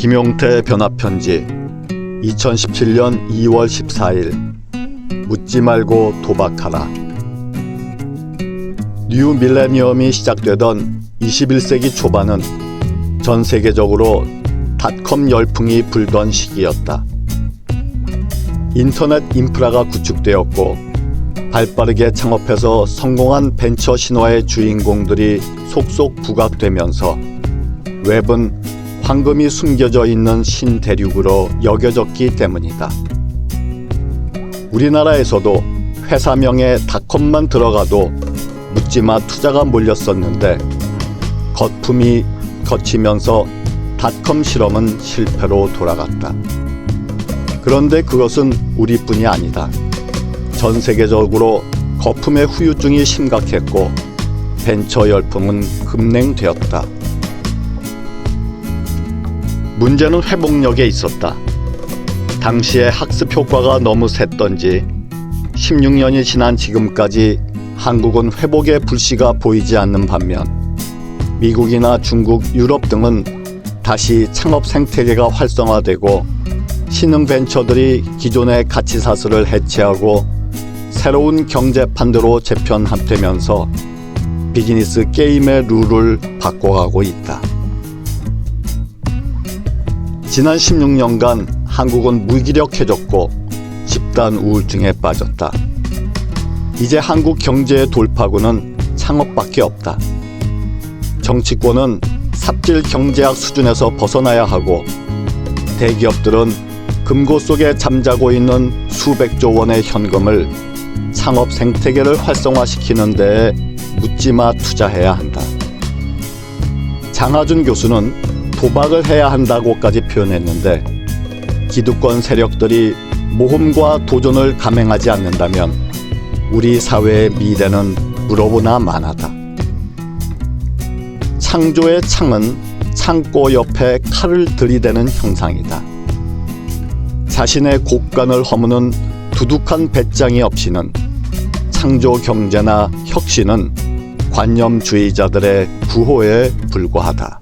김용태 변화편지 2017년 2월 14일 묻지 말고 도박하라 뉴 밀레니엄이 시작되던 21세기 초반은 전 세계적으로 닷컴 열풍이 불던 시기였다. 인터넷 인프라가 구축되었고 발빠르게 창업해서 성공한 벤처 신화의 주인공들이 속속 부각되면서 웹은 황금이 숨겨져 있는 신대륙으로 여겨졌기 때문이다. 우리나라에서도 회사명에 닷컴만 들어가도 묻지마 투자가 몰렸었는데 거품이 거치면서 닷컴 실험은 실패로 돌아갔다. 그런데 그것은 우리뿐이 아니다. 전 세계적으로 거품의 후유증이 심각했고 벤처 열풍은 급냉되었다. 문제는 회복력에 있었다. 당시의 학습 효과가 너무 셌던지 16년이 지난 지금까지 한국은 회복의 불씨가 보이지 않는 반면 미국이나 중국, 유럽 등은 다시 창업 생태계가 활성화되고 신흥 벤처들이 기존의 가치 사슬을 해체하고 새로운 경제판대로 재편되면서 비즈니스 게임의 룰을 바꿔가고 있다. 지난 16년간 한국은 무기력해졌고 집단 우울증에 빠졌다. 이제 한국 경제의 돌파구는 창업밖에 없다. 정치권은 삽질 경제학 수준에서 벗어나야 하고 대기업들은 금고 속에 잠자고 있는 수백조 원의 현금을 창업 생태계를 활성화시키는 데에 묻지마 투자해야 한다. 장하준 교수는 도박을 해야 한다고까지 표현했는데 기득권 세력들이 모험과 도전을 감행하지 않는다면 우리 사회의 미래는 물어보나 마나다. 창조의 창은 창고 옆에 칼을 들이대는 형상이다. 자신의 곡간을 허무는 두둑한 배짱이 없이는 창조 경제나 혁신은 관념주의자들의 구호에 불과하다.